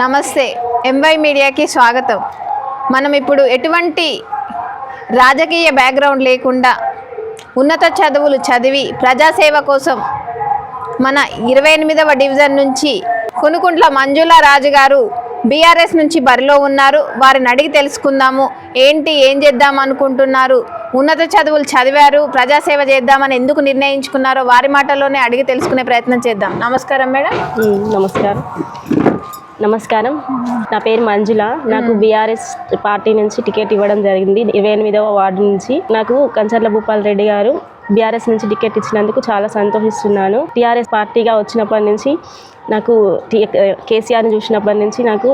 నమస్తే. ఎంవై మీడియాకి స్వాగతం. మనం ఇప్పుడు ఎటువంటి రాజకీయ బ్యాక్గ్రౌండ్ లేకుండా ఉన్నత చదువులు చదివి ప్రజాసేవ కోసం మన ఇరవై ఎనిమిదవ డివిజన్ నుంచి కొనుకుంట్ల మంజుల రాజు గారు బీఆర్ఎస్ నుంచి బరిలో ఉన్నారు. వారిని అడిగి తెలుసుకుందాము. ఏంటి ఏం చేద్దాం అనుకుంటున్నారు? ఉన్నత చదువులు చదివారు ప్రజాసేవ చేద్దామని ఎందుకు నిర్ణయించుకున్నారో వారి మాటల్లోనే అడిగి తెలుసుకునే ప్రయత్నం చేద్దాం. నమస్కారం మేడం. నమస్కారం. నమస్కారం. నా పేరు మంజుల. నాకు బీఆర్ఎస్ పార్టీ నుంచి టికెట్ ఇవ్వడం జరిగింది. ఇరవై ఎనిమిదవ వార్డు నుంచి. నాకు కంచర్ల భూపాల్ రెడ్డి గారు బీఆర్ఎస్ నుంచి టికెట్ ఇచ్చినందుకు చాలా సంతోషిస్తున్నాను. టీఆర్ఎస్ పార్టీగా వచ్చినప్పటి నుంచి నాకు కేసీఆర్ని చూసినప్పటి నుంచి నాకు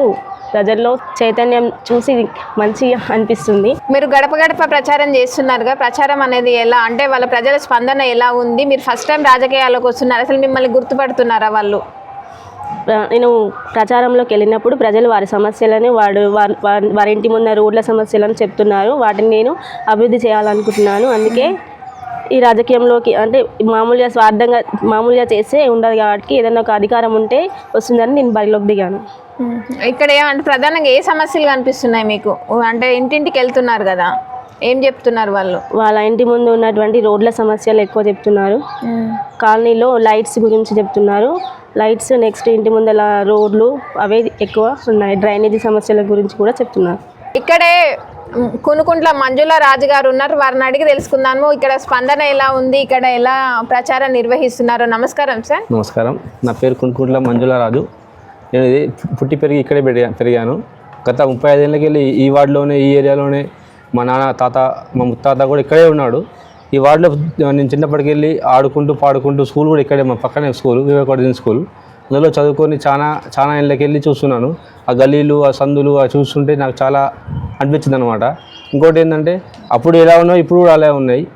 ప్రజల్లో చైతన్యం చూసి మంచిగా అనిపిస్తుంది. మీరు గడప గడప ప్రచారం చేస్తున్నారుగా. ప్రచారం అనేది ఎలా? అంటే వాళ్ళ ప్రజల స్పందన ఎలా ఉంది? మీరు ఫస్ట్ టైం రాజకీయాల్లోకి వస్తున్నారు? అసలు మిమ్మల్ని గుర్తుపడుతున్నారా వాళ్ళు? నేను ప్రచారంలోకి వెళ్ళినప్పుడు ప్రజలు వారి సమస్యలను వాడు వారి వారి- వారి ఇంటి ముందు రోడ్ల సమస్యలను చెప్తున్నారు. వాటిని నేను అభివృద్ధి చేయాలనుకుంటున్నాను. అందుకే ఈ రాజకీయంలోకి అంటే మామూలుగా స్వార్థంగా మామూలుగా చేస్తే ఉండదు కాబట్టి ఏదైనా ఒక అధికారం ఉంటే వస్తుందని నేను బరిలోకి దిగాను. ఇక్కడ ఏమంటే ప్రధానంగా ఏ సమస్యలు కనిపిస్తున్నాయి మీకు? అంటే ఇంటింటికి వెళ్తున్నారు కదా. ఏం చెప్తున్నారు వాళ్ళు? వాళ్ళ ఇంటి ముందు ఉన్నటువంటి రోడ్ల సమస్యలు ఎక్కువ చెప్తున్నారు. కాలనీలో లైట్స్ గురించి చెప్తున్నారు. లైట్స్ నెక్స్ట్ ఇంటి ముందల రోడ్లు అవే ఎక్కువ ఉన్నాయి. డ్రైనేజీ సమస్యల గురించి కూడా చెప్తున్నారు. ఇక్కడే కునుకుంట్ల మంజుల రాజు గారు ఉన్నారు. వారిని అడిగి తెలుసుకుందాము. ఇక్కడ స్పందన ఎలా ఉంది? ఇక్కడ ఎలా ప్రచారం నిర్వహిస్తున్నారు? నమస్కారం సార్. నమస్కారం. నా పేరు కుంకుట్ల మంజుల రాజు. నేను ఇది పుట్టి పెరిగి ఇక్కడే పెరిగా పెరిగాను. గత ముప్పై ఐదేళ్ళకి వెళ్ళి ఈ వార్డులోనే ఈ ఏరియాలోనే మా నాన్న తాత మా ముత్తాత కూడా ఇక్కడే ఉన్నాడు. ఈ వార్డులో నేను చిన్నప్పటికి వెళ్ళి ఆడుకుంటూ పాడుకుంటూ స్కూల్ కూడా ఇక్కడే మా పక్కనే స్కూల్ వివేకానంద స్కూల్. అందులో చదువుకొని చాలా చాలా ఇళ్ళకి వెళ్ళి చూస్తున్నాను. ఆ గల్లీలు ఆ సందులు ఆ చూస్తుంటే నాకు చాలా అనిపించింది అనమాట ఇంకోటి ఏంటంటే అప్పుడు ఎలా ఉన్నాయో ఇప్పుడు కూడా అలాగే ఉన్నాయి.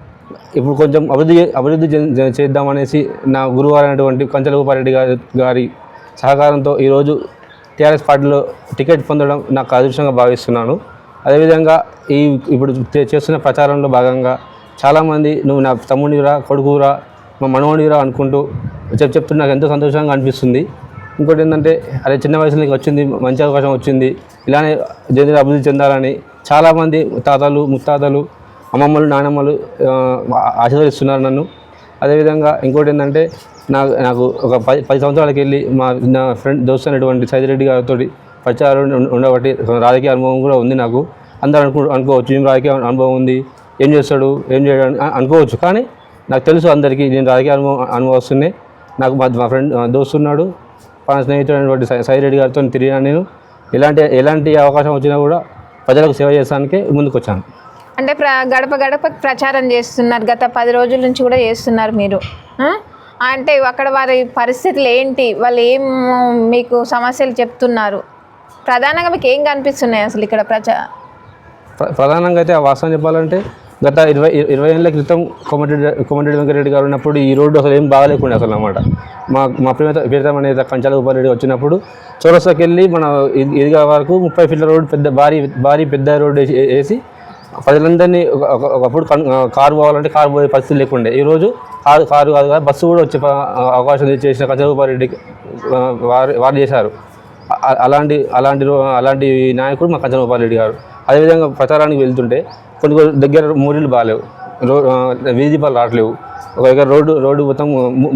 ఇప్పుడు కొంచెం అభివృద్ధి అభివృద్ధి చె- చేద్దామనేసి నా గురువు అయినటువంటి కంచలగోపారెడ్డి గారి గారి సహకారంతో ఈరోజు టీఆర్ఎస్ పార్టీలో టికెట్ పొందడం నాకు అదృష్టంగా భావిస్తున్నాను. అదేవిధంగా ఈ ఇప్పుడు చేస్తున్న ప్రచారంలో భాగంగా చాలామంది నువ్వు నా తమ్ముడిరా కొడుకురా మా మనవడిరా అనుకుంటూ చెప్ చెప్తూ నాకు ఎంతో సంతోషంగా అనిపిస్తుంది. ఇంకోటి ఏంటంటే అదే చిన్న వయసు నీకు వచ్చింది మంచి అవకాశం వచ్చింది ఇలానే జల్దీ అభివృద్ధి చెందాలని చాలామంది తాతలు ముత్తాతలు అమ్మమ్మలు నానమ్మలు ఆశీర్వదిస్తున్నారు నన్ను. అదేవిధంగా ఇంకోటి ఏంటంటే నాకు నాకు ఒక పది పది సంవత్సరాలకి వెళ్ళి మా నా ఫ్రెండ్ దోస్తు అనేటువంటి సైదిరెడ్డి గారితో ప్రచారం ఉండబట్టి రాజకీయ అనుభవం కూడా ఉంది నాకు. అందరూ అనుకో అనుకోవచ్చు ఏం రాజకీయ అనుభవం ఉంది ఏం చేస్తాడు ఏం చేయడం అనుకోవచ్చు. కానీ నాకు తెలుసు అందరికీ నేను రాజకీయ అనుభవం అనుభవస్తున్నాయి నాకు మా మా ఫ్రెండ్ దోస్తున్నాడు మన స్నేహితుడైనటువంటి సై సైదిరెడ్డి గారితో తిరిగాను నేను. ఎలాంటి ఎలాంటి అవకాశం వచ్చినా కూడా ప్రజలకు సేవ చేస్తానికి ముందుకు వచ్చాను అంటే ప్ర గడప గడప ప్రచారం చేస్తున్నారు. గత పది రోజుల నుంచి కూడా చేస్తున్నారు మీరు. అంటే అక్కడ వారి పరిస్థితులు ఏంటి? వాళ్ళు ఏం మీకు సమస్యలు చెప్తున్నారు. ప్రధానంగా మీకు ఏం కనిపిస్తున్నాయి అసలు ఇక్కడ ప్రజా? ప్రధానంగా అయితే ఆ వాస్తవం చెప్పాలంటే గత ఇరవై ఇరవై ఏళ్ళ క్రితం కోమటిరెడ్డి కోమటిరెడ్డి వెంకటరెడ్డి గారు ఉన్నప్పుడు ఈ రోడ్డు అసలు ఏం బాగాలేకుండా అసలు అన్నమాట. మా మా ప్రియత ప్రియతమ అనేది కంచాల ఉపారెడ్డి వచ్చినప్పుడు చౌరస్తాకి వెళ్ళి మన ఇది- ఇదిగా వరకు ముప్పై ఫీట్ల రోడ్డు పెద్ద భారీ భారీ పెద్ద రోడ్డు వేసి ప్రజలందరినీ ఒక- ఒకప్పుడు కారు పోవాలంటే కారు పోయే పరిస్థితి లేకుండే. ఈరోజు కారు కారు కాదు కదా బస్సు కూడా వచ్చే అవకాశం చేసిన కంచాల ఉపారెడ్డి వారు వారు చేశారు. అలాంటి అలాంటి అలాంటి నాయకుడు మా కంచన గోపాలరెడ్డి గారు. అదేవిధంగా ప్రచారానికి వెళ్తుంటే కొన్ని కొన్ని దగ్గర మూరీలు బాగాలేవు. రో ఆ, వీధి దీపాలు రావట్లేవు. ఒక దగ్గర రోడ్డు రోడ్డు మొత్తం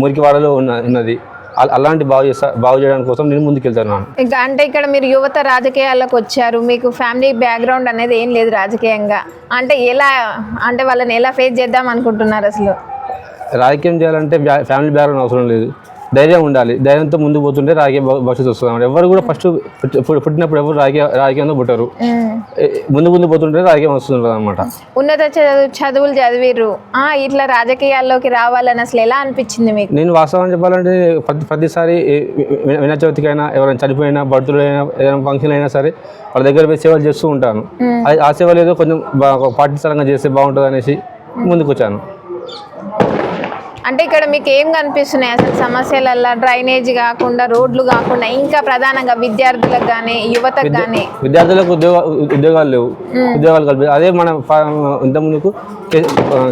మురికివాడలో ఉన్న ఉన్నది. అలాంటి బాగు చేస్తా బాగు చేయడానికి కోసం నేను ముందుకు వెళ్తున్నాను ఇంకా అంటే ఇక్కడ మీరు యువత రాజకీయాల్లోకి వచ్చారు. మీకు ఫ్యామిలీ బ్యాక్గ్రౌండ్ అనేది ఏం లేదు రాజకీయంగా. అంటే ఎలా అంటే వాళ్ళని ఎలా ఫేస్ చేద్దాం అనుకుంటున్నారు అసలు? రాజకీయం చేయాలంటే ఫ్యామిలీ బ్యాక్గ్రౌండ్ అవసరం లేదు. ధైర్యం ఉండాలి. ధైర్యంతో ముందుకు పోతుంటే భ- భవిష్యత్తు వస్తుంది. ఎవరు కూడా ఫస్ట్ పుట్టి- పుట్టినప్పుడు ఎవరు రాజకీయ రాజకీయంలో పుట్టారు. ముందు ముందు పోతుంటే రాజకీయం వస్తుంది అనమాట ఉన్నత చదువు చదువులు చదివిర్రు. ఆ, ఇట్లా రాజకీయాల్లోకి రావాలని అసలు ఎలా అనిపించింది మీకు? నేను వాస్తవం చెప్పాలంటే ప్రతి ప్రతిసారి వినాయక చవితికైనా ఎవరైనా చనిపోయినా బర్త్డే అయినా ఏదైనా ఫంక్షన్ అయినా సరే వాళ్ళ దగ్గర పోయి సేవలు చేస్తూ ఉంటాను. ఆ సేవలు ఏదో కొంచెం స్థలంగా చేస్తే బాగుంటుంది అనేసి ముందుకు వచ్చాను అంటే ఇక్కడ మీకు ఏం కనిపిస్తున్నాయి? అసలు సమస్యలల్లో డ్రైనేజ్ కాకుండా రోడ్లు కాకుండా ఇంకా ప్రధానంగా విద్యార్థులకు కానీ యువతకు కానీ విద్యార్థులకు ఉద్యోగ ఉద్యోగాలు లేవు. ఉద్యోగాలు కల్పి అదే మన ప- ఇంత ముందుకు కే-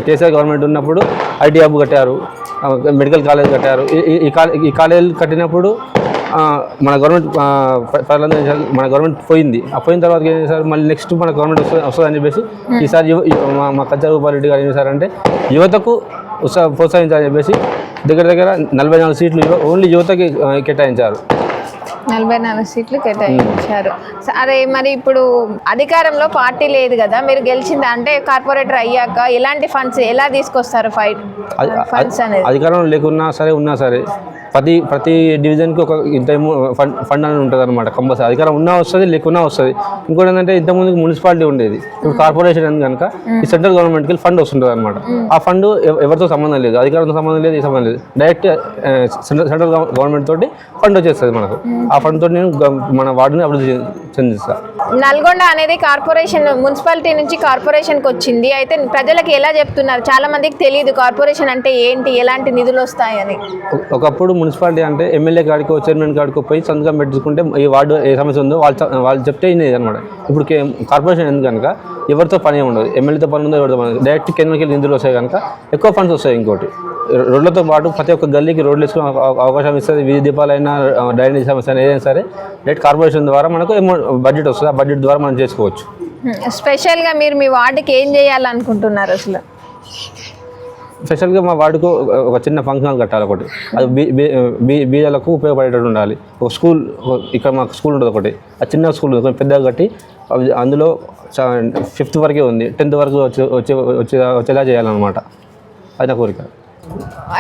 కేసీఆర్ గవర్నమెంట్ ఉన్నప్పుడు ఐటీ హబ్ కట్టారు మెడికల్ కాలేజ్ కట్టారు. ఈ- ఈ- ఈ కాలే ఈ కాలేజీలు కట్టినప్పుడు మన గవర్నమెంట్? మన గవర్నమెంట్ పోయింది. ఆ పోయిన తర్వాత ఏం చేశారు? మళ్ళీ నెక్స్ట్ మన గవర్నమెంట్ వస్తుంది వస్తుందని చెప్పేసి ఈసారి మా మా కంచా రూపారెడ్డి గారు ఏం చేశారంటే యువతకు ఉత్సాహ ప్రోత్సహించాలని చెప్పేసి దగ్గర దగ్గర నలభై నాలుగు సీట్లు ఓన్లీ యువతకి కేటాయించారు. నలభై నాలుగు సీట్లు కేటాయించారు. సరే మరి ఇప్పుడు అధికారంలో పార్టీ లేదు కదా మీరు గెలిచింది? అంటే కార్పొరేటర్ అయ్యాక ఎలాంటి ఫండ్స్ ఎలా తీసుకొస్తారు ఫైట్? ఫండ్స్ అనేది? అధికారం లేకున్నా సరే ఉన్నా సరే ప్రతి ప్రతి డివిజన్కి ఒక ఇంత ఫండ్ ఫండ్ అని ఉంటుంది అనమాట కంపల్సరీ. అధికారం ఉన్నా వస్తుంది లేకున్నా వస్తుంది. ఇంకోటి ఏంటంటే ఇంతకుముందు మున్సిపాలిటీ ఉండేది. ఇప్పుడు కార్పొరేషన్ అని కనుక ఈ సెంట్రల్ గవర్నమెంట్కి ఫండ్ వస్తుంటుంది అనమాట ఆ ఫండ్ ఎవరితో సంబంధం లేదు అధికారంతో సంబంధం లేదు ఈ సంబంధం లేదు. డైరెక్ట్ సెంట్రల్ గవర్నమెంట్ తోటి ఫండ్ వచ్చేస్తుంది మనకు. ఆ ఫండ్ తోటి నేను మన వార్డుని అభివృద్ధి చెందిస్తాను నల్గొండ అనేది కార్పొరేషన్ మున్సిపాలిటీ నుంచి కార్పొరేషన్కి వచ్చింది. అయితే ప్రజలకు ఎలా చెప్తున్నారు? చాలా మందికి తెలియదు కార్పొరేషన్ అంటే ఏంటి ఎలాంటి నిధులు వస్తాయని. ఒక- ఒకప్పుడు మున్సిపాలిటీ అంటే ఎమ్మెల్యే కాడికో చైర్మన్ కాడికో పోయి సంతకం పెట్టుకుంటే ఈ వార్డు ఏ సమస్య ఉందో వాళ్ళు వాళ్ళు చెప్తే ఇనేది అనమాట ఇప్పుడు కార్పొరేషన్ ఎందుకు కనుక ఎవరితో పని ఉండదు. ఎమ్మెల్యేతో పని ఉందో ఎవరితో పని డైరెక్ట్ కేంద్రంకి వెళ్ళి నిధులు వస్తాయి కనుక ఎక్కువ ఫండ్స్ వస్తాయి ఇంకోటి. రోడ్లతో పాటు ప్రతి ఒక్క గల్లీకి రోడ్లు వేసుకునే అవకాశం ఇస్తుంది. వీధి దీపాలైనా డ్రైనేజ్ సమస్య అయినా ఏదైనా సరే డైరెక్ట్ కార్పొరేషన్ ద్వారా మనకు బడ్జెట్ వస్తుంది. ఆ బడ్జెట్ ద్వారా మనం చేసుకోవచ్చు. స్పెషల్గా మీరు మీ వార్డుకి ఏం చేయాలనుకుంటున్నారు అసలు? స్పెషల్గా మా వార్డుకు ఒక- చిన్న ఫంక్షన్ హాల్ కట్టాలి ఒకటి. అది బీ బీదలకు ఉపయోగపడేటట్టు ఉండాలి. ఒక స్కూల్ ఇక్కడ మాకు స్కూల్ ఉంటుంది ఒకటి. ఆ చిన్న స్కూల్ ఉంది కొంచెం పెద్దగా కట్టి అందులో ఫిఫ్త్ వరకే ఉంది. టెన్త్ వరకు వచ్చే వచ్చే వచ్చేలా చేయాలన్నమాట. అది నా కోరిక.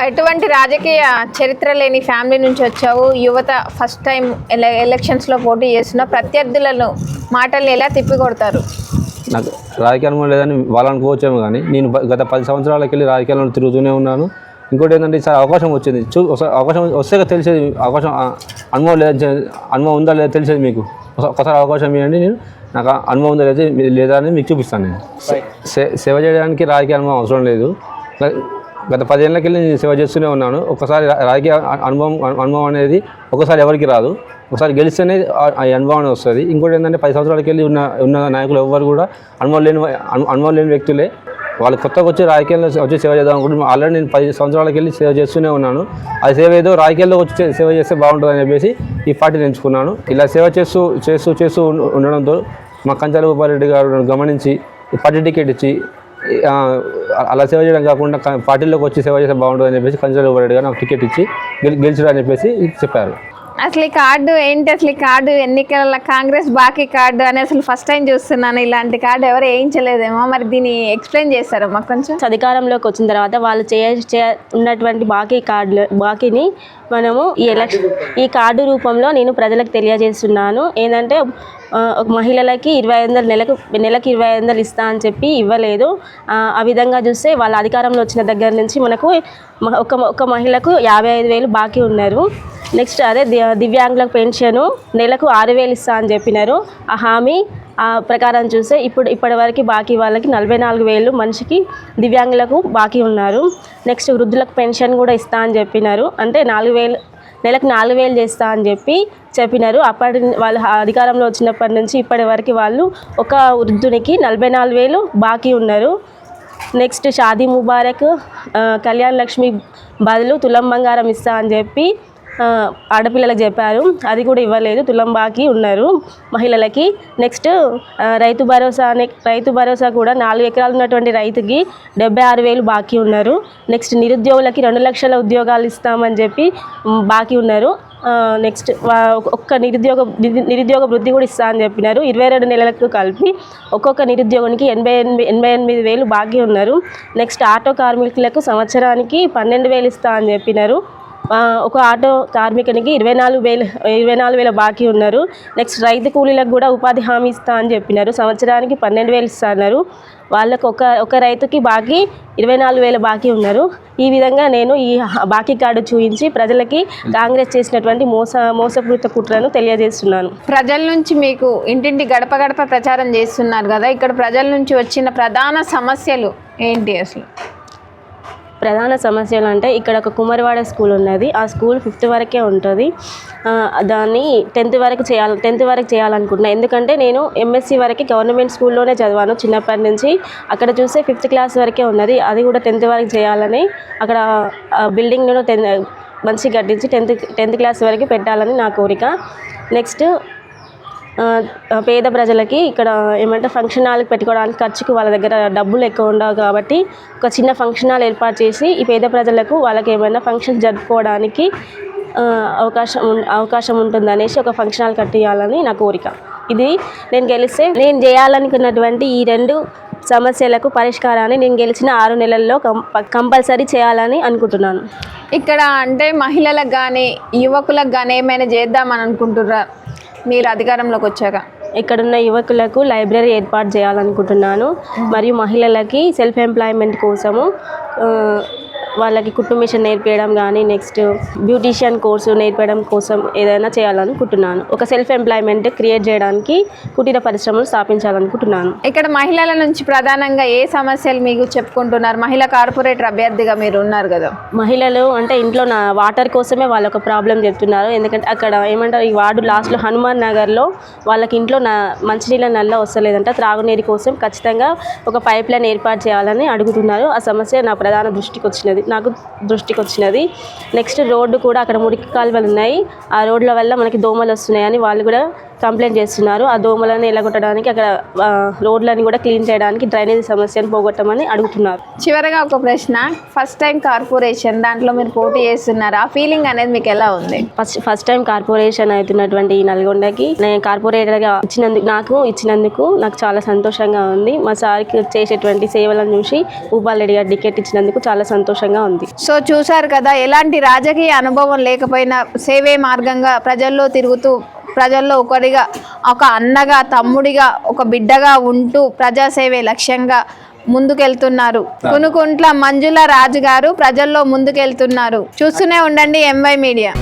ఎటువంటి రాజకీయ చరిత్ర లేని ఫ్యామిలీ నుంచి వచ్చావు? యువత ఫస్ట్ టైం ఎలక్షన్స్లో పోటీ చేస్తున్న ప్రత్యర్థులను మాటల్ని ఎలా తిప్పికొడతారు? నాకు రాజకీయ అనుభవం లేదని వాళ్ళు అనుకోవచ్చేమో కానీ నేను గత పది సంవత్సరాలకి వెళ్ళి రాజకీయాల్లో తిరుగుతూనే ఉన్నాను. ఇంకోటి ఏంటంటే ఈసారి అవకాశం వచ్చింది. చూ అవకాశం వస్తే తెలిసేది అవకాశం అనుభవం లేదా చే- అనుభవం ఉందా లేదా తెలిసేది మీకు. ఒకసా- ఒకసారి అవకాశం ఇవ్వండి నేను. నాకు అనుభవం ఉందా లేదా లేదా అని మీకు చూపిస్తాను నేను. సేవ చేయడానికి రాజకీయ అనుభవం అవసరం లేదు. గత పదేళ్ళకి వెళ్ళి నేను సేవ చేస్తూనే ఉన్నాను. ఒకసారి రాజకీయ అనుభవం అనుభవం అనేది ఒకసారి ఎవరికి రాదు. ఒకసారి గెలిస్తేనే ఆ- అనుభవం వస్తుంది. ఇంకోటి ఏంటంటే పది సంవత్సరాలకి వెళ్ళి ఉన్న ఉన్న నాయకులు ఎవ్వరు కూడా అనుభవం లేని అనుభవం లేని వ్యక్తులే. వాళ్ళు కొత్తగా వచ్చి రాజకీయాల్లో వచ్చి సేవ చేద్దాం అనుకుంటున్నాను ఆల్రెడీ నేను పది సంవత్సరాలకి వెళ్ళి సేవ చేస్తూనే ఉన్నాను. ఆ సేవ ఏదో రాజకీయాల్లో వచ్చి సేవ చేస్తే బాగుంటుంది అని చెప్పేసి ఈ పార్టీని ఎంచుకున్నాను ఇలా సేవ చేస్తూ చేస్తూ చేస్తూ ఉండడంతో మా కంచాల గోపాలరెడ్డి గారు గమనించి పార్టీ టికెట్ ఇచ్చి అలా సేవ చేయడం కాకుండా పార్టీలోకి వచ్చి సేవ చేస్తే బాగుంటుంది అని చెప్పేసి కంచాల గోపాలరెడ్డి గారు నాకు టికెట్ ఇచ్చి గెలి గెలిచడం అని చెప్పేసి చెప్పారు. అసలు ఈ కార్డు ఏంటి? అసలు ఈ కార్డు ఎన్నికల కాంగ్రెస్ బాకీ కార్డు అని అసలు ఫస్ట్ టైం చూస్తున్నాను. ఇలాంటి కార్డు ఎవరు వేయించలేదేమో. మరి దీన్ని ఎక్స్ప్లెయిన్ చేస్తారా మాకు కొంచెం? అధికారంలోకి వచ్చిన తర్వాత వాళ్ళు చేయ చేయ- ఉన్నటువంటి బాకీ కార్డులు బాకీని మనము ఈ ఎలక్షన్ ఈ కార్డు రూపంలో నేను ప్రజలకు తెలియజేస్తున్నాను. ఏంటంటే ఒక మహిళలకి ఇరవై ఐదు వందలు నెలకు నెలకు ఇరవై ఐదు వందలు ఇస్తా అని చెప్పి ఇవ్వలేదు. ఆ, విధంగా చూస్తే వాళ్ళ అధికారంలో వచ్చిన దగ్గర నుంచి మనకు ఒక ఒక మహిళకు యాభై ఐదు వేలు బాకీ ఉన్నారు. నెక్స్ట్ అదే దివ్యాంగులకు పెన్షను నెలకు ఆరు వేలు ఇస్తా అని చెప్పినారు. ఆ హామీ ప్రకారం చూస్తే ఇప్పుడు ఇప్పటివరకు బాకీ వాళ్ళకి నలభై నాలుగు వేలు మనిషికి దివ్యాంగులకు బాకీ ఉన్నారు. నెక్స్ట్ వృద్ధులకు పెన్షన్ కూడా ఇస్తా అని చెప్పినారు. అంటే నాలుగు వేలు నెలకు నాలుగు వేలు చేస్తా అని చెప్పి చెప్పినారు. అప్పటి వాళ్ళు అధికారంలో వచ్చినప్పటి నుంచి ఇప్పటి వరకు వాళ్ళు ఒక వృద్ధునికి నలభై నాలుగు వేలు బాకీ ఉన్నారు. నెక్స్ట్ షాదీ ముబారక్ కళ్యాణ్ లక్ష్మి బదులు తులం బంగారం ఇస్తా అని చెప్పి ఆడపిల్లలకు చెప్పారు. అది కూడా ఇవ్వలేదు. తులం బాకీ ఉన్నారు మహిళలకి. నెక్స్ట్ రైతు భరోసా అనే రైతు భరోసా కూడా నాలుగు ఎకరాలు ఉన్నటువంటి రైతుకి డెబ్బై ఆరు వేలు బాకీ ఉన్నారు. నెక్స్ట్ నిరుద్యోగులకి రెండు లక్షల ఉద్యోగాలు ఇస్తామని చెప్పి బాకీ ఉన్నారు. నెక్స్ట్ ఒక్క నిరుద్యోగ నిరుద్యోగ వృద్ధి కూడా ఇస్తా అని చెప్పినారు. ఇరవై రెండు నెలలకు కలిపి ఒక్కొక్క నిరుద్యోగునికి ఎనభై ఎనిమిది ఎనభై ఎనిమిది వేలు బాకీ ఉన్నారు. నెక్స్ట్ ఆటో కార్మికులకు సంవత్సరానికి పన్నెండు వేలు ఇస్తా అని చెప్పినారు. ఒక ఆటో కార్మికునికి ఇరవై నాలుగు వేలు ఇరవై నాలుగు వేల బాకీ ఉన్నారు. నెక్స్ట్ రైతు కూలీలకు కూడా ఉపాధి హామీ ఇస్తా అని చెప్పినారు. సంవత్సరానికి పన్నెండు వేలు ఇస్తాన్నారు. వాళ్ళకు ఒక ఒక రైతుకి బాకీ ఇరవై నాలుగు వేల బాకీ ఉన్నారు. ఈ విధంగా నేను ఈ బాకీ కార్డు చూపించి ప్రజలకి కాంగ్రెస్ చేసినటువంటి మోస మోసపూరిత కుట్రను తెలియజేస్తున్నాను. ప్రజల నుంచి మీకు ఇంటింటి గడప గడప ప్రచారం చేస్తున్నారు కదా ఇక్కడ ప్రజల నుంచి వచ్చిన ప్రధాన సమస్యలు ఏంటి అసలు? ప్రధాన సమస్యలు అంటే ఇక్కడ ఒక కుమరివాడ స్కూల్ ఉన్నది. ఆ స్కూల్ ఫిఫ్త్ వరకే ఉంటుంది. దాన్ని టెన్త్ వరకు చేయాలి టెన్త్ వరకు చేయాలనుకుంటున్నా. ఎందుకంటే నేను ఎంఎస్సి వరకు గవర్నమెంట్ స్కూల్లోనే చదివాను చిన్నప్పటి నుంచి. అక్కడ చూస్తే ఫిఫ్త్ క్లాస్ వరకే ఉన్నది. అది కూడా టెన్త్ వరకు చేయాలని అక్కడ బిల్డింగ్ను టెన్ మంచి కట్టించి టెన్త్ టెన్త్ క్లాస్ వరకు పెట్టాలని నా కోరిక. నెక్స్ట్ పేద ప్రజలకి ఇక్కడ ఏమంటే ఫంక్షన్ హాల్కి పెట్టుకోవడానికి ఖర్చుకి వాళ్ళ దగ్గర డబ్బులు ఎక్కువ ఉండవు కాబట్టి ఒక చిన్న ఫంక్షన్ హాల్ ఏర్పాటు చేసి ఈ పేద ప్రజలకు వాళ్ళకి ఏమైనా ఫంక్షన్ జరుపుకోవడానికి అవకాశం ఉం- అవకాశం ఉంటుంది అనేసి ఒక ఫంక్షన్ హాల్ కట్టియాలని నా కోరిక. ఇది నేను గెలిస్తే నేను చేయాలనుకున్నటువంటి ఈ రెండు సమస్యలకు పరిష్కారాన్ని నేను గెలిచిన ఆరు నెలల్లో కంపల్సరీ చేయాలని అనుకుంటున్నాను. ఇక్కడ అంటే మహిళలకు కానీ యువకులకు కానీ ఏమైనా చేద్దామని అనుకుంటుర్రా? మీరు అధికారంలోకి వచ్చాక? ఇక్కడున్న యువకులకు లైబ్రరీ ఏర్పాటు చేయాలనుకుంటున్నాను. మరియు మహిళలకి సెల్ఫ్ ఎంప్లాయ్మెంట్ కోసము వాళ్ళకి కుట్టు మిషన్ నేర్పించడం కానీ నెక్స్ట్ బ్యూటీషియన్ కోర్సు నేర్పడం కోసం ఏదైనా చేయాలనుకుంటున్నాను. ఒక సెల్ఫ్ ఎంప్లాయ్మెంట్ క్రియేట్ చేయడానికి కుటీర పరిశ్రమలు స్థాపించాలనుకుంటున్నాను. ఇక్కడ మహిళల నుంచి ప్రధానంగా ఏ సమస్యలు మీకు చెప్పుకుంటున్నారు? మహిళా కార్పొరేటర్ అభ్యర్థిగా మీరు ఉన్నారు కదా. మహిళలు అంటే ఇంట్లో నా వాటర్ కోసమే వాళ్ళు ఒక ప్రాబ్లం చెప్తున్నారు. ఎందుకంటే అక్కడ ఏమంటారు ఈ వార్డు లాస్ట్లో హనుమాన్ నగర్లో వాళ్ళకి ఇంట్లో నా మంచినీళ్ళ నల్ల వస్తలేదంట. త్రాగునీరు కోసం ఖచ్చితంగా ఒక పైప్ లైన్ ఏర్పాటు చేయాలని అడుగుతున్నారు. ఆ సమస్య నా ప్రధాన దృష్టికి వచ్చినది. నాకు దృష్టికి వచ్చినది. నెక్స్ట్ రోడ్డు కూడా అక్కడ మురికి కాలువలు ఉన్నాయి. ఆ రోడ్ల వల్ల మనకి దోమలు వస్తున్నాయని వాళ్ళు కూడా కంప్లైంట్ చేస్తున్నారు. ఆ దోమలను ఎలగొట్టడానికి అక్కడ రోడ్లని కూడా క్లీన్ చేయడానికి డ్రైనేజీ సమస్యను పోగొట్టమని అడుగుతున్నారు. చివరగా ఒక ప్రశ్న ఫస్ట్ టైం కార్పొరేషన్ దాంట్లో మీరు పోటీ చేస్తున్నారు? ఆ ఫీలింగ్ అనేది మీకు ఎలా ఉంది? ఫస్ట్ ఫస్ట్ టైం కార్పొరేషన్ అవుతున్నటువంటి ఈ నల్గొండకి నేను కార్పొరేటర్గా ఇచ్చినందుకు నాకు ఇచ్చినందుకు నాకు చాలా సంతోషంగా ఉంది. మా సార్కి చేసేటువంటి సేవలను చూసి భూపాల్ రెడ్డి గారు టికెట్ ఇచ్చినందుకు చాలా సంతోషంగా ఉంది. సో చూశారు కదా ఎలాంటి రాజకీయ అనుభవం లేకపోయినా సేవే మార్గంగా ప్రజల్లో తిరుగుతూ ప్రజల్లో ఒకరిగా ఒక అన్నగా తమ్ముడిగా ఒక బిడ్డగా ఉంటూ ప్రజాసేవే లక్ష్యంగా ముందుకెళ్తున్నారు. కునుకుంట్ల మంజుల రాజు గారు ప్రజల్లో ముందుకెళ్తున్నారు. చూస్తూనే ఉండండి ఎంవై మీడియా